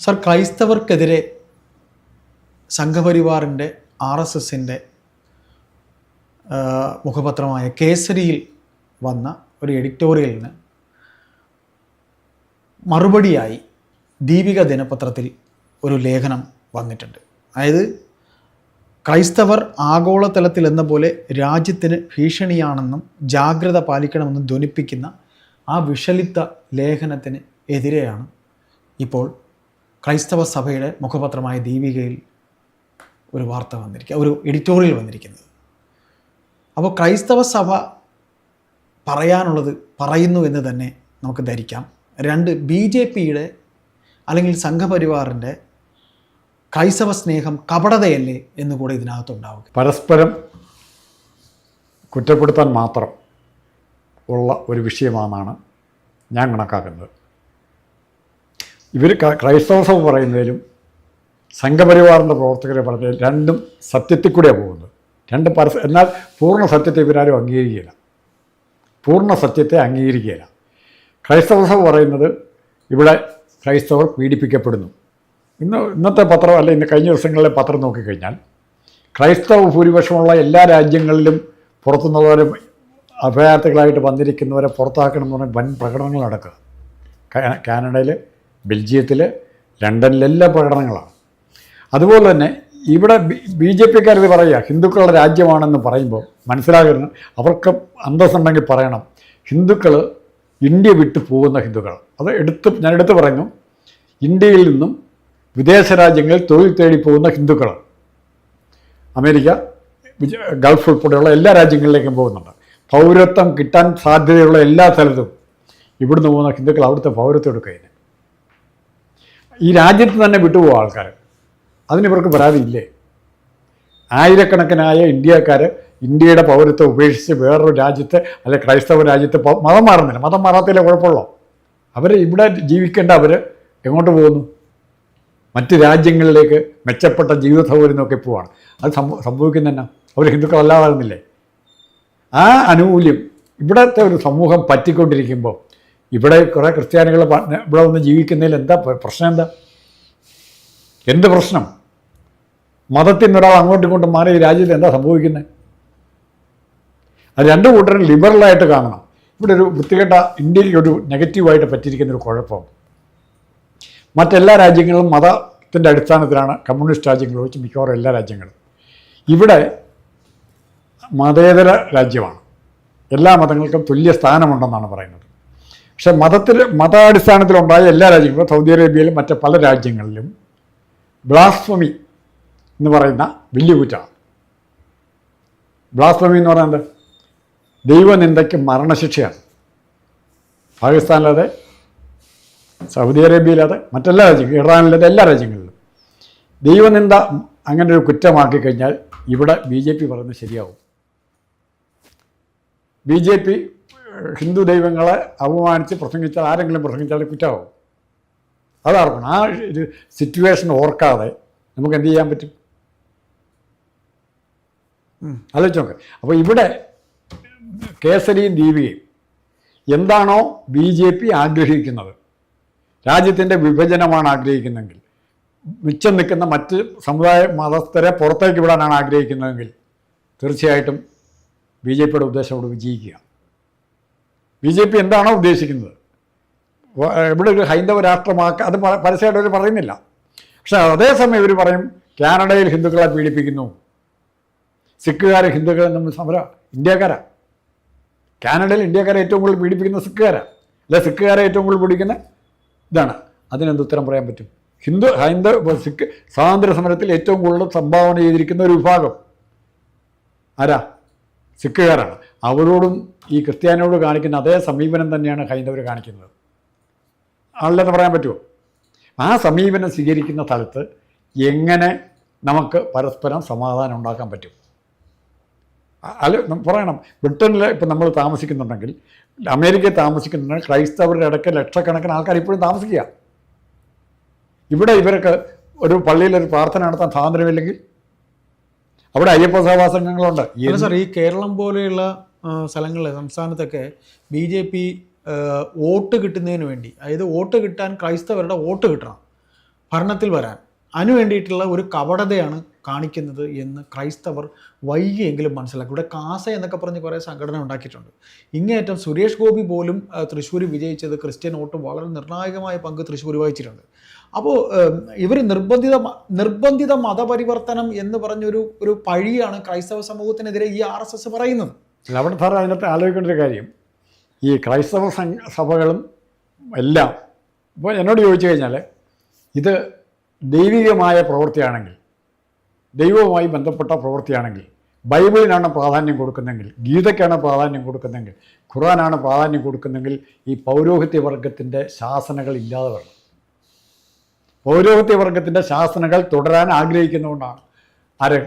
Sir ക്രൈസ്തവർക്കെതിരെ സംഘപരിവാറിന്റെ R S എസിന്റെ മുഖപത്രമായ കേസരിയിൽ വന്ന ഒരു എഡിറ്റോറിയലിന് മറുപടിയായി ദീപിക ദിനപത്രത്തിൽ ഒരു ലേഖനം വന്നിട്ടുണ്ട്. അതായത് ക്രൈസ്തവർ ആഗോളതലത്തിൽ എന്ന പോലെ രാജ്യത്തിന് ഭീഷണിയാണെന്നും ജാഗ്രത പാലിക്കണമെന്നും ധ്വനിപ്പിക്കുന്ന ആ വിഷലിത്ത ലേഖനത്തിന് എതിരെയാണ് ഇപ്പോൾ ക്രൈസ്തവ സഭയുടെ മുഖപത്രമായ ദീപികയിൽ ഒരു വാർത്ത വന്നിരിക്കുക ഒരു എഡിറ്റോറിയൽ വന്നിരിക്കുന്നത്. അപ്പോൾ ക്രൈസ്തവ സഭ പറയാനുള്ളത് പറയുന്നു എന്ന് തന്നെ നമുക്ക് ധരിക്കാം. രണ്ട് ബി ജെ പിയുടെ അല്ലെങ്കിൽ സംഘപരിവാറിന്റെ ക്രൈസ്തവ സ്നേഹം കപടതയല്ലേ എന്ന് കൂടെ ഇതിനകത്തുണ്ടാവുക പരസ്പരം കുറ്റപ്പെടുത്താൻ മാത്രം ഉള്ള ഒരു വിഷയമാണെന്നാണ് ഞാൻ കണക്കാക്കുന്നത്. ഇവർ ക്രൈസ്തവ സഭ പറയുന്നതിലും സംഘപരിവാറിന്റെ പ്രവർത്തകരെ പറഞ്ഞാൽ രണ്ടും സത്യത്തിൽ കൂടെയാണ് പോകുന്നത്. രണ്ട് പരസ്പ എന്നാൽ പൂർണ സത്യത്തെ ഇവരാരും അംഗീകരിക്കില്ല പൂർണ സത്യത്തെ അംഗീകരിക്കുകയില്ല. ക്രൈസ്തവ സഭ പറയുന്നത് ഇവിടെ ക്രൈസ്തവർ പീഡിപ്പിക്കപ്പെടുന്നു. ഇന്ന് ഇന്നത്തെ പത്രം അല്ല ഇന്ന് കഴിഞ്ഞ ദിവസങ്ങളിലെ പത്രം നോക്കിക്കഴിഞ്ഞാൽ ക്രൈസ്തവ ഭൂരിപക്ഷമുള്ള എല്ലാ രാജ്യങ്ങളിലും പുറത്തുനിന്നുള്ളവരെ അഭയാർത്ഥികളായിട്ട് വന്നിരിക്കുന്നവരെ പുറത്താക്കണം എന്ന് പറഞ്ഞാൽ വൻ പ്രകടനങ്ങൾ നടക്കുക. കാനഡയിൽ ബെൽജിയത്തിൽ ലണ്ടനിലെല്ലാം പ്രകടനങ്ങളാണ്. അതുപോലെ തന്നെ ഇവിടെ ബി ജെ പിക്കാർ പറയുക ഹിന്ദുക്കളുടെ രാജ്യമാണെന്ന് പറയുമ്പോൾ മനസ്സിലാകുന്നു അവർക്ക് അന്തസ്സുണ്ടെങ്കിൽ പറയണം ഹിന്ദുക്കൾ ഇന്ത്യ വിട്ടു പോകുന്ന ഹിന്ദുക്കൾ. അത് എടുത്ത് ഞാൻ എടുത്തു പറഞ്ഞു ഇന്ത്യയിൽ നിന്നും വിദേശ രാജ്യങ്ങളിൽ തൊഴിൽ തേടി പോകുന്ന ഹിന്ദുക്കൾ അമേരിക്ക ഗൾഫ് ഉൾപ്പെടെയുള്ള എല്ലാ രാജ്യങ്ങളിലേക്കും പോകുന്നുണ്ട്. പൗരത്വം കിട്ടാൻ സാധ്യതയുള്ള എല്ലാ സ്ഥലത്തും ഇവിടുന്ന് പോകുന്ന ഹിന്ദുക്കൾ അവിടുത്തെ പൗരത്വം എടുക്കുകയില്ല. ഈ രാജ്യത്ത് തന്നെ വിട്ടുപോകും ആൾക്കാർ അതിന് ഇവർക്ക് പരാതിയില്ലേ ആയിരക്കണക്കിനായ ഇന്ത്യക്കാർ ഇന്ത്യയുടെ പൗരത്വം ഉപേക്ഷിച്ച് വേറൊരു രാജ്യത്ത് അല്ലെ ക്രൈസ്തവ രാജ്യത്ത് മതം മാറുന്നില്ല. മതം മാറാത്തതിലെ കുഴപ്പമുള്ളൂ? അവർ ഇവിടെ ജീവിക്കേണ്ട അവർ എങ്ങോട്ട് പോകുന്നു? മറ്റ് രാജ്യങ്ങളിലേക്ക് മെച്ചപ്പെട്ട ജീവിത സൗകര്യം പോവാണ്. അത് സംഭവ സംഭവിക്കുന്നതന്നെ അവർ ഹിന്ദുക്കളല്ലാതാകുന്നില്ലേ? ആ ആനുകൂല്യം ഇവിടുത്തെ ഒരു സമൂഹം പറ്റിക്കൊണ്ടിരിക്കുമ്പോൾ ഇവിടെ കുറേ ക്രിസ്ത്യാനികൾ ഇവിടെ വന്ന് ജീവിക്കുന്നതിൽ എന്താ പ്രശ്നം എന്താ? എന്ത് പ്രശ്നം? മതത്തിൽ നിന്ന് ഒരാൾ അങ്ങോട്ടും ഇങ്ങോട്ടും മാറി ഈ രാജ്യത്ത് എന്താ സംഭവിക്കുന്നത് അത് രണ്ട് കൂട്ടരും ലിബറലായിട്ട് കാണണം. ഇവിടെ ഒരു വൃത്തികെട്ട ഇന്ത്യയിൽ ഒരു നെഗറ്റീവായിട്ട് പറ്റിയിരിക്കുന്ന ഒരു കുഴപ്പം. മറ്റെല്ലാ രാജ്യങ്ങളും മതത്തിന്റെ അടിസ്ഥാനത്തിലാണ് കമ്മ്യൂണിസ്റ്റ് രാജ്യങ്ങൾ ഒഴിച്ച് മിക്കവാറും എല്ലാ രാജ്യങ്ങളും. ഇവിടെ മതേതര രാജ്യമാണ്. എല്ലാ മതങ്ങൾക്കും തുല്യ സ്ഥാനമുണ്ടെന്നാണ് പറയുന്നത്. പക്ഷെ മതത്തിൽ മതാടിസ്ഥാനത്തിലുണ്ടായ എല്ലാ രാജ്യങ്ങളും സൗദി അറേബ്യയിലും മറ്റ് പല രാജ്യങ്ങളിലും ബ്ലാസ്ഫമി എന്ന് പറയുന്ന വലിയ കുറ്റമാണ്. ബ്ലാസ്ഫമി എന്ന് പറയുന്നത് ദൈവനിന്ദയ്ക്ക് മരണശിക്ഷയാണ്. പാകിസ്ഥാനിലത് സൗദി അറേബ്യയിലത് മറ്റെല്ലാ രാജ്യങ്ങളും ഇറാനിലത് എല്ലാ രാജ്യങ്ങളിലും. ദൈവനിന്ദ അങ്ങനെ ഒരു കുറ്റമാക്കി കഴിഞ്ഞാൽ ഇവിടെ ബി ജെ പി പറയുന്നത് ശരിയാവും. ബി ജെ പി ഹിന്ദു ദൈവങ്ങളെ അപമാനിച്ച് പ്രസംഗിച്ചാൽ ആരെങ്കിലും പ്രസംഗിച്ചാൽ കുറ്റമാവും അതാർക്കണം ആ ഒരു സിറ്റുവേഷൻ ഓർക്കാതെ നമുക്ക് എന്ത് ചെയ്യാൻ പറ്റും? ആലോചിച്ച് നോക്ക്. അപ്പോൾ ഇവിടെ കേസരിയും ദീപികയും എന്താണോ ബി ജെ പി ആഗ്രഹിക്കുന്നത്? രാജ്യത്തിന്റെ വിഭജനമാണ് ആഗ്രഹിക്കുന്നതെങ്കിൽ മിച്ചം നിൽക്കുന്ന മറ്റ് സമുദായ മതസ്ഥരെ പുറത്തേക്ക് വിടാനാണ് ആഗ്രഹിക്കുന്നതെങ്കിൽ തീർച്ചയായിട്ടും ബി ജെ പിയുടെ ഉദ്ദേശം അവിടെ വിജയിക്കുക. ബി ജെ പി എന്താണോ ഉദ്ദേശിക്കുന്നത്? ഇവിടെ ഒരു ഹൈന്ദവ രാഷ്ട്രമാക്കുക അത് പരസ്യമായിട്ട് അവർ പറയുന്നില്ല. പക്ഷേ അതേസമയം ഇവർ പറയും കാനഡയിൽ ഹിന്ദുക്കളെ പീഡിപ്പിക്കുന്നു. സിഖുകാർ ഹിന്ദുക്കളെ നമ്മൾ സമര ഇന്ത്യക്കാരാ. കാനഡയിൽ ഇന്ത്യക്കാരെ ഏറ്റവും കൂടുതൽ പീഡിപ്പിക്കുന്ന സിഖുകാരാ. അല്ലെ സിഖുകാരെ ഏറ്റവും കൂടുതൽ പീഡിക്കുന്ന ഇതാണ്. അതിനെന്ത് ഉത്തരം പറയാൻ പറ്റും? ഹിന്ദു ഹൈന്ദവ സിഖ് സ്വാതന്ത്ര്യ സമരത്തിൽ ഏറ്റവും കൂടുതൽ സംഭാവന ചെയ്തിരിക്കുന്ന ഒരു വിഭാഗം. ആരാ? സിഖുകാരാണ്. അവരോടും ഈ ക്രിസ്ത്യാനിയോട് കാണിക്കുന്ന അതേ സമീപനം തന്നെയാണ് ഹൈന്ദവർ കാണിക്കുന്നത്. ആളില്ലെന്ന് പറയാൻ പറ്റുമോ? ആ സമീപനം സ്വീകരിക്കുന്ന സ്ഥലത്ത് എങ്ങനെ നമുക്ക് പരസ്പരം സമാധാനം ഉണ്ടാക്കാൻ പറ്റും? അല്ല പറയണം. ബ്രിട്ടനിൽ ഇപ്പം നമ്മൾ താമസിക്കുന്നുണ്ടെങ്കിൽ അമേരിക്കയിൽ താമസിക്കുന്നുണ്ടെങ്കിൽ ക്രൈസ്തവരുടെ ഇടയ്ക്ക് ലക്ഷക്കണക്കിന് ആൾക്കാർ ഇപ്പോഴും താമസിക്കുക. ഇവിടെ ഇവർക്ക് ഒരു പള്ളിയിൽ ഒരു പ്രാർത്ഥന നടത്താൻ സ്വാതന്ത്ര്യമില്ലെങ്കിൽ അവിടെ അയ്യപ്പ സഭാ സംഘങ്ങളുണ്ട് സാർ ഈ കേരളം പോലെയുള്ള സ്ഥലങ്ങളിലെ സംസ്ഥാനത്തൊക്കെ ബി ജെ പി വോട്ട് കിട്ടുന്നതിന് വേണ്ടി അതായത് വോട്ട് കിട്ടാൻ ക്രൈസ്തവരുടെ വോട്ട് കിട്ടണം ഭരണത്തിൽ വരാൻ. അതിനു വേണ്ടിയിട്ടുള്ള ഒരു കപടതയാണ് കാണിക്കുന്നത് എന്ന് ക്രൈസ്തവർ വൈകിയെങ്കിലും മനസ്സിലാക്കി. ഇവിടെ കാസ എന്നൊക്കെ പറഞ്ഞ് കുറേ സംഘടന ഉണ്ടാക്കിയിട്ടുണ്ട്. ഇങ്ങേറ്റം സുരേഷ് ഗോപി പോലും തൃശ്ശൂർ വിജയിച്ചത് ക്രിസ്ത്യൻ വോട്ട് വളരെ നിർണായകമായ പങ്ക് തൃശ്ശൂർ വഹിച്ചിട്ടുണ്ട്. അപ്പോൾ ഇവർ നിർബന്ധിത നിർബന്ധിത മതപരിവർത്തനം എന്ന് പറഞ്ഞൊരു ഒരു പഴിയാണ് ക്രൈസ്തവ സമൂഹത്തിനെതിരെ ഈ ആർ എസ് എസ് പറയുന്നത്. അവിടെ സാർ അതിനകത്ത് ആലോചിക്കേണ്ട ഒരു കാര്യം. ഈ ക്രൈസ്തവ സഭകളും എല്ലാം ഇപ്പോൾ എന്നോട് ചോദിച്ചു കഴിഞ്ഞാൽ ഇത് ദൈവികമായ പ്രവൃത്തിയാണെങ്കിൽ ദൈവവുമായി ബന്ധപ്പെട്ട പ്രവൃത്തിയാണെങ്കിൽ ബൈബിളിനാണ് പ്രാധാന്യം കൊടുക്കുന്നെങ്കിൽ ഗീതയ്ക്കാണ് പ്രാധാന്യം കൊടുക്കുന്നെങ്കിൽ ഖുറാനാണ് പ്രാധാന്യം കൊടുക്കുന്നെങ്കിൽ ഈ പൗരോഹിത്യ വർഗത്തിന്റെ ശാസനകൾ ഇല്ലാതെ വരണം. പൗരോഹിത്യ വർഗത്തിന്റെ ശാസനകൾ തുടരാൻ ആഗ്രഹിക്കുന്നതുകൊണ്ടാണ്. ആര്?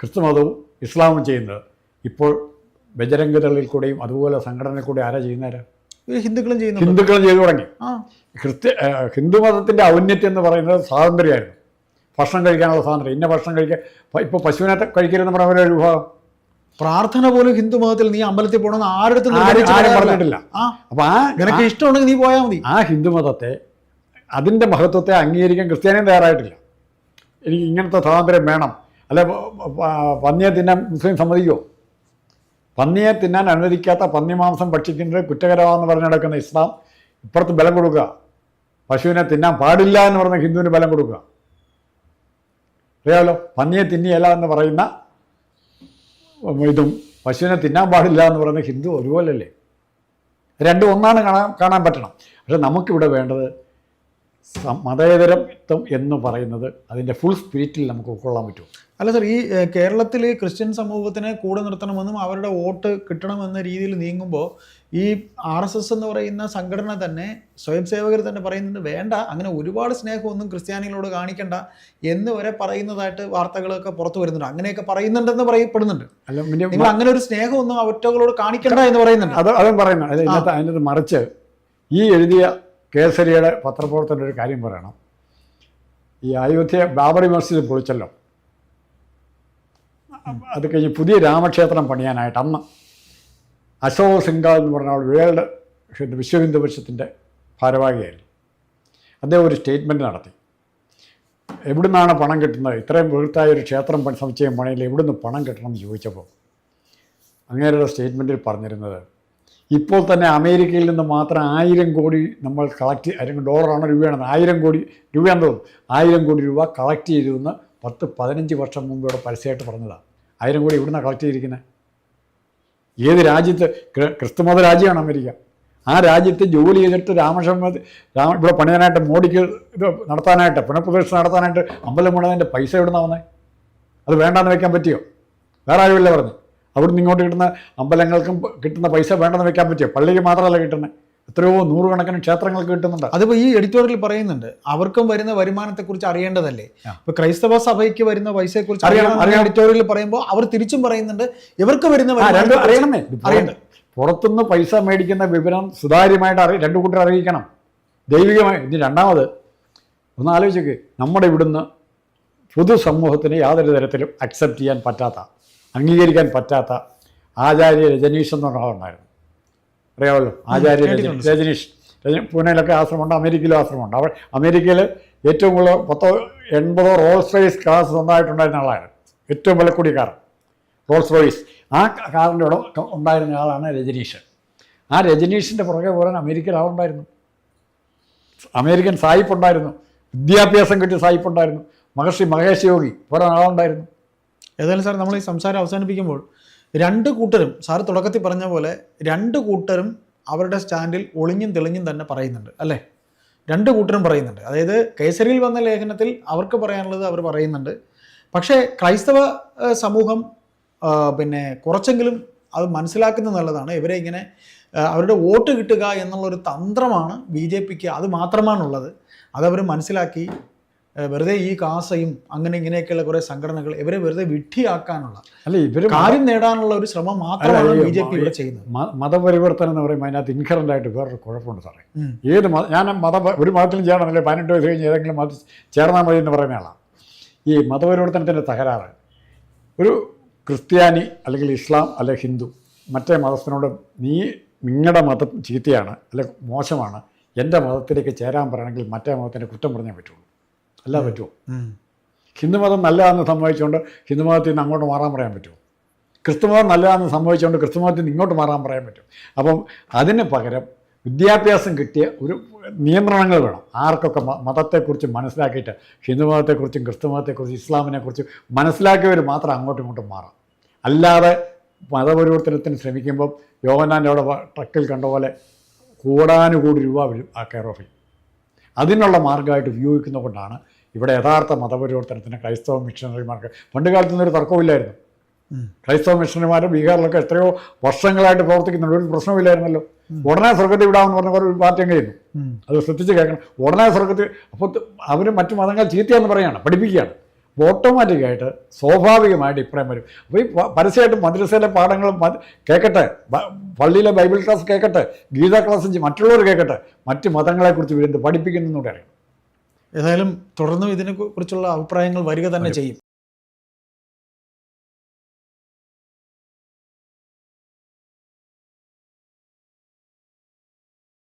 ക്രിസ്തുമതവും ഇസ്ലാമും ചെയ്യുന്നത്. ഇപ്പോൾ ബജരംഗതകളിൽ കൂടെയും അതുപോലെ സംഘടനയിൽ കൂടെ ആരാ ചെയ്യുന്നവരാ? ഹിന്ദുക്കളും ചെയ്യുന്നു ഹിന്ദുക്കളും ചെയ്തു തുടങ്ങി. ക്രിസ്ത്യ ഹിന്ദു ഹിന്ദുമതത്തിന്റെ ഔന്നത്യം എന്ന് പറയുന്നത് സ്വാതന്ത്ര്യമായിരുന്നു. ഭക്ഷണം കഴിക്കാനുള്ള സ്വാതന്ത്ര്യം. ഇന്ന ഭക്ഷണം കഴിക്കാൻ ഇപ്പോൾ പശുവിനെ കഴിക്കരുതെന്ന് പറഞ്ഞ ഒരു വിഭാഗം. പ്രാർത്ഥന പോലും ഹിന്ദു മതത്തിൽ നീ അമ്പലത്തിൽ പോകണമെന്ന് ആരുടെ ആരും ആരും പറഞ്ഞിട്ടില്ല. ആ. അപ്പോൾ ആ നിനക്ക് ഇഷ്ടമുണ്ടെങ്കിൽ നീ പോയാൽ മതി. ആ ഹിന്ദുമതത്തെ അതിന്റെ മഹത്വത്തെ അംഗീകരിക്കാൻ ക്രിസ്ത്യാനിയും തയ്യാറായിട്ടില്ല. എനിക്ക് ഇങ്ങനത്തെ സ്വാതന്ത്ര്യം വേണം. അല്ല പന്നിയെ തിന്നാൻ മുസ്ലിം സമ്മതിക്കുമോ പന്നിയെ തിന്നാൻ അനുവദിക്കാത്ത പന്നി മാംസം ഭക്ഷിക്കുന്നത് കുറ്റകരമാണെന്ന് പറഞ്ഞു നടക്കുന്ന ഇസ്ലാം ഇപ്പുറത്ത് ബലം കൊടുക്കുക. പശുവിനെ തിന്നാൻ പാടില്ല എന്ന് പറഞ്ഞ ഹിന്ദുവിന് ബലം കൊടുക്കുക. അറിയാമല്ലോ പന്നിയെ തിന്നിയല്ല എന്ന് പറയുന്ന ഇതും പശുവിനെ തിന്നാൻ പാടില്ല എന്ന് പറയുന്ന ഹിന്ദു ഒരുപോലല്ലേ? രണ്ടും ഒന്നാണ് കാണാൻ കാണാൻ പറ്റണം. പക്ഷെ നമുക്കിവിടെ വേണ്ടത് മതേതരത്വം എന്ന് പറയുന്നത് അതിന്റെ ഫുൾ സ്പിരിറ്റിൽ നമുക്ക് ഉൾക്കൊള്ളാൻ പറ്റും. അല്ല സർ ഈ കേരളത്തിൽ ക്രിസ്ത്യൻ സമൂഹത്തിനെ കൂടെ നിർത്തണമെന്നും അവരുടെ വോട്ട് കിട്ടണമെന്ന രീതിയിൽ നീങ്ങുമ്പോൾ ഈ ആർ എസ് എസ് എന്ന് പറയുന്ന സംഘടന തന്നെ സ്വയം സേവകർ തന്നെ പറയുന്നുണ്ട് വേണ്ട അങ്ങനെ ഒരുപാട് സ്നേഹമൊന്നും ക്രിസ്ത്യാനികളോട് കാണിക്കണ്ട എന്ന് വരെ പറയുന്നതായിട്ട് വാർത്തകളൊക്കെ പുറത്തു വരുന്നുണ്ട്. അങ്ങനെയൊക്കെ പറയുന്നുണ്ടെന്ന് പറയപ്പെടുന്നുണ്ട്. അല്ല നിങ്ങൾ അങ്ങനെ ഒരു സ്നേഹമൊന്നും അവറ്റകളോട് കാണിക്കണ്ട എന്ന് പറയുന്നുണ്ട്. അത് അതും പറയുന്നു. അതിനകത്ത് അതിനകത്ത് മറിച്ച് ഈ എഴുതിയ കേസരിയുടെ പത്രപ്രവർത്തകന്റെ ഒരു കാര്യം പറയണം. ഈ അയോധ്യ ബാബറി മസ്ജിദ് പൊളിച്ചല്ലോ. അത് കഴിഞ്ഞ് പുതിയ രാമക്ഷേത്രം പണിയാനായിട്ട് അന്ന് അശോക് സിംഗാൾ എന്ന് പറഞ്ഞ വേൾഡ് ഹിന്ദു വിശ്വ ഹിന്ദു പരിഷത്തിന്റെ ഭാരവാഹിയായിരുന്നു. അദ്ദേഹം ഒരു സ്റ്റേറ്റ്മെന്റ് നടത്തി. എവിടുന്നാണ് പണം കിട്ടുന്നത്? ഇത്രയും വീഴ്ത്തായ ഒരു ക്ഷേത്രം പണി സമുച്ചയം പണിയിൽ എവിടുന്ന് പണം കിട്ടണം എന്ന് ചോദിച്ചപ്പോൾ അങ്ങനെയുള്ള സ്റ്റേറ്റ്മെന്റിൽ പറഞ്ഞിരുന്നത് ഇപ്പോൾ തന്നെ അമേരിക്കയിൽ നിന്ന് മാത്രം ആയിരം കോടി നമ്മൾ കളക്ട് അല്ലെങ്കിൽ ഡോളറാണോ രൂപയാണെന്ന് ആയിരം കോടി രൂപയാണെന്ന് ആയിരം കോടി രൂപ കളക്ട് ചെയ്തുവെന്ന് പത്ത് പതിനഞ്ച് വർഷം മുമ്പ് ഇവിടെ പരസ്യമായിട്ട് പറഞ്ഞതാണ് ആയിരം കോടി ഇവിടുന്ന് കളക്ട് ചെയ്തിരിക്കുന്നത് ഏത് രാജ്യത്ത്? ക്രി- ക്രിസ്തുമത രാജ്യമാണ് അമേരിക്ക. ആ രാജ്യത്ത് ജോലി ചെയ്തിട്ട് രാമക്ഷേമ രാമ ഇവിടെ പണിയാനായിട്ട് മോഡിക്ക് ഇത് നടത്താനായിട്ട് പുനഃപ്രതിഷ്ഠ നടത്താനായിട്ട് അമ്പലം പണിതതിന്റെ പൈസ എവിടുന്നാ വന്നേ? അത് വേണ്ടാന്ന് വെക്കാൻ പറ്റിയോ? വേറെ ആരുമില്ല പറഞ്ഞു. അവിടുന്ന് ഇങ്ങോട്ട് കിട്ടുന്ന അമ്പലങ്ങൾക്കും കിട്ടുന്ന പൈസ വേണ്ടെന്ന് വെക്കാൻ പറ്റിയ? പള്ളിക്ക് മാത്രമല്ല കിട്ടുന്നത് എത്രയോ നൂറുകണക്കിന് ക്ഷേത്രങ്ങൾക്ക് കിട്ടുന്നുണ്ട്. അതിപ്പോൾ ഈ എഡിറ്റോറിയൽ പറയുന്നുണ്ട് അവർക്കും വരുന്ന വരുമാനത്തെക്കുറിച്ച് അറിയേണ്ടതല്ലേ? ഇപ്പോൾ ഇപ്പൊ ക്രൈസ്തവ സഭയ്ക്ക് വരുന്ന പൈസയെക്കുറിച്ച് അറിയണം. എഡിറ്റോറിയൽ പറയുമ്പോൾ അവർ തിരിച്ചും പറയുന്നുണ്ട് ഇവർക്ക് വരുന്ന അറിയണമേ അറിയണ്ട. പുറത്തുനിന്ന് പൈസ മേടിക്കുന്ന വിവരം സുതാര്യമായിട്ട് അറി രണ്ടു കൂട്ടർ അറിയിക്കണം. ദൈവികമായി ഇനി രണ്ടാമത് ഒന്ന് ആലോചിക്ക് നമ്മുടെ ഇവിടുന്ന് പൊതുസമൂഹത്തിന് യാതൊരു തരത്തിലും അക്സെപ്റ്റ് ചെയ്യാൻ പറ്റാത്ത അംഗീകരിക്കാൻ പറ്റാത്ത ആചാര്യ രജനീഷ് എന്ന് പറഞ്ഞ ആളുണ്ടായിരുന്നു. അറിയാമല്ലോ ആചാര്യ രജനീഷ്. രജനീഷ് പൂനെയിലൊക്കെ ആശ്രമമുണ്ട് അമേരിക്കയിലും ആശ്രമമുണ്ട്. അവൾ അമേരിക്കയിൽ ഏറ്റവും കൂടുതൽ പത്തോ എൺപതോ റോൾസ് റോയ്സ് കാർ സ്വന്തമായിട്ടുണ്ടായിരുന്ന ആളായിരുന്നു. ഏറ്റവും വിലക്കൂടിയ കാർ. Rolls Royce. ആ കാറിന്റെ ഇവിടെ ഉണ്ടായിരുന്ന ആളാണ് രജനീഷ്. ആ രജനീഷിന്റെ പുറകെ പോരാൻ അമേരിക്കയിൽ ആളുണ്ടായിരുന്നു. അമേരിക്കൻ സായിപ്പ് ഉണ്ടായിരുന്നു വിദ്യാഭ്യാസം കിട്ടിയ സായിപ്പ് ഉണ്ടായിരുന്നു മഹർഷി മഹേഷ് യോഗി പോരാൻ ആളുണ്ടായിരുന്നു. ഏതായാലും സാർ നമ്മൾ ഈ സംസാരം അവസാനിപ്പിക്കുമ്പോൾ രണ്ട് കൂട്ടരും സാർ തുടക്കത്തിൽ പറഞ്ഞ പോലെ രണ്ട് കൂട്ടരും അവരുടെ സ്റ്റാൻഡിൽ ഒളിഞ്ഞും തെളിഞ്ഞും തന്നെ പറയുന്നുണ്ട് അല്ലേ? രണ്ട് കൂട്ടരും പറയുന്നുണ്ട്. അതായത് കേസരിയിൽ വന്ന ലേഖനത്തിൽ അവർക്ക് പറയാനുള്ളത് അവർ പറയുന്നുണ്ട്. പക്ഷേ ക്രൈസ്തവ സമൂഹം പിന്നെ കുറച്ചെങ്കിലും അത് മനസ്സിലാക്കുന്ന നല്ലതാണ്. ഇവരെ ഇങ്ങനെ അവരുടെ വോട്ട് കിട്ടുക എന്നുള്ളൊരു തന്ത്രമാണ് ബി ജെ പിക്ക് അത് മാത്രമാണുള്ളത്. അതവർ മനസ്സിലാക്കി വെറുതെ ഈ കാസയും അങ്ങനെ ഇങ്ങനെയൊക്കെയുള്ള കുറെ സംഘടനകൾ ഇവരെ വെറുതെ വിഡ്ഢിയാക്കാനുള്ള അല്ല ഇവർ കാര്യം നേടാനുള്ള ഒരു ശ്രമം മാത്രമാണ് ബി ജെ പി ഇവിടെ ചെയ്യുന്നത്. മതപരിവർത്തനം എന്ന് പറയുമ്പോൾ അതിനകത്ത് ഇൻകറന്റ് ആയിട്ട് വേറൊരു കുഴപ്പമുണ്ട് സാറേ. ഏത് മത ഞാൻ മത ഒരു മതത്തിലും ചേരണമെന്നില്ല പതിനെട്ട് വയസ്സ് കഴിഞ്ഞ് ഏതെങ്കിലും മതത്തിൽ ചേർന്നാൽ മതി എന്ന് പറയുന്ന ആളാണ്. ഈ മതപരിവർത്തനത്തിന്റെ തകരാറ്. ഒരു ക്രിസ്ത്യാനി അല്ലെങ്കിൽ ഇസ്ലാം അല്ലെ ഹിന്ദു മറ്റേ മതത്തിനോട് നീ നിങ്ങളുടെ മതം ചീത്തയാണ് അല്ലെ മോശമാണ് എന്റെ മതത്തിലേക്ക് ചേരാൻ പറയണമെങ്കിൽ മറ്റേ മതത്തിന്റെ കുറ്റം പറഞ്ഞേ പറ്റുള്ളൂ. അല്ല പറ്റുമോ. ഹിന്ദുമതം നല്ലതാണെന്ന് സംഭവിച്ചുകൊണ്ട് ഹിന്ദുമതത്തിൽ നിന്ന് അങ്ങോട്ട് മാറാൻ പറയാൻ പറ്റുമോ? ക്രിസ്തുമതം നല്ലതാണെന്ന് സംഭവിച്ചുകൊണ്ട് ക്രിസ്തുമതത്തിൽ നിന്ന് ഇങ്ങോട്ട് മാറാൻ പറയാൻ പറ്റും. അപ്പം അതിന് പകരം വിദ്യാഭ്യാസം കിട്ടിയ ഒരു നിയന്ത്രണങ്ങൾ വേണം. ആർക്കൊക്കെ മതത്തെക്കുറിച്ച് മനസ്സിലാക്കിയിട്ട് ഹിന്ദുമതത്തെക്കുറിച്ചും ക്രിസ്തുമതത്തെക്കുറിച്ചും ഇസ്ലാമിനെക്കുറിച്ചും മനസ്സിലാക്കിയവർ മാത്രം അങ്ങോട്ടും ഇങ്ങോട്ടും മാറാം. അല്ലാതെ മതപരിവർത്തനത്തിന് ശ്രമിക്കുമ്പം യോഗനാന്റെ അവിടെ ട്രക്കിൽ കണ്ട പോലെ കൂടാനുകൂടി രൂപ വരും ആ കെയർ ഓഫിൽ. അതിനുള്ള മാർഗമായിട്ട് ഉപയോഗിക്കുന്നതുകൊണ്ടാണ് ഇവിടെ യഥാർത്ഥ മതപരിവർത്തനത്തിന് ക്രൈസ്തവ മിഷണറിമാർക്ക് പണ്ട് കാലത്തൊന്നും ഒരു തർക്കമില്ലായിരുന്നു ക്രൈസ്തവ മിഷണറിമാർ ബീഹാറിലൊക്കെ എത്രയോ വർഷങ്ങളായിട്ട് പ്രവർത്തിക്കുന്നുണ്ട്. ഒരു പ്രശ്നമില്ലായിരുന്നല്ലോ ഉടനെ സ്വർഗത്തിൽ വിടാമെന്ന് പറഞ്ഞ ഒരു പാർട്ടി ഉം. അത് ശ്രദ്ധിച്ച് കേൾക്കണം. ഉടനെ സ്വർഗത്തിൽ അപ്പോൾ അവർ മറ്റു മതങ്ങൾ ചീത്തയെന്ന് പറയുകയാണ് പഠിപ്പിക്കുകയാണ്. ഓട്ടോമാറ്റിക്കായിട്ട് സ്വാഭാവികമായിട്ട് ഇപ്പറയും വരും. അപ്പോൾ ഈ പരസ്യമായിട്ട് മദ്രസയിലെ പാഠങ്ങൾ കേൾക്കട്ടെ പള്ളിയിലെ ബൈബിൾ ക്ലാസ് കേൾക്കട്ടെ ഗീത ക്ലാസ് മറ്റുള്ളവർ കേൾക്കട്ടെ മറ്റ് മതങ്ങളെക്കുറിച്ച് ഇവരെന്ത് പഠിപ്പിക്കുന്നു അറിയാം ഏതായാലും തുടർന്നും ഇതിനെക്കുറിച്ചുള്ള അഭിപ്രായങ്ങൾ വരിക തന്നെ ചെയ്യും.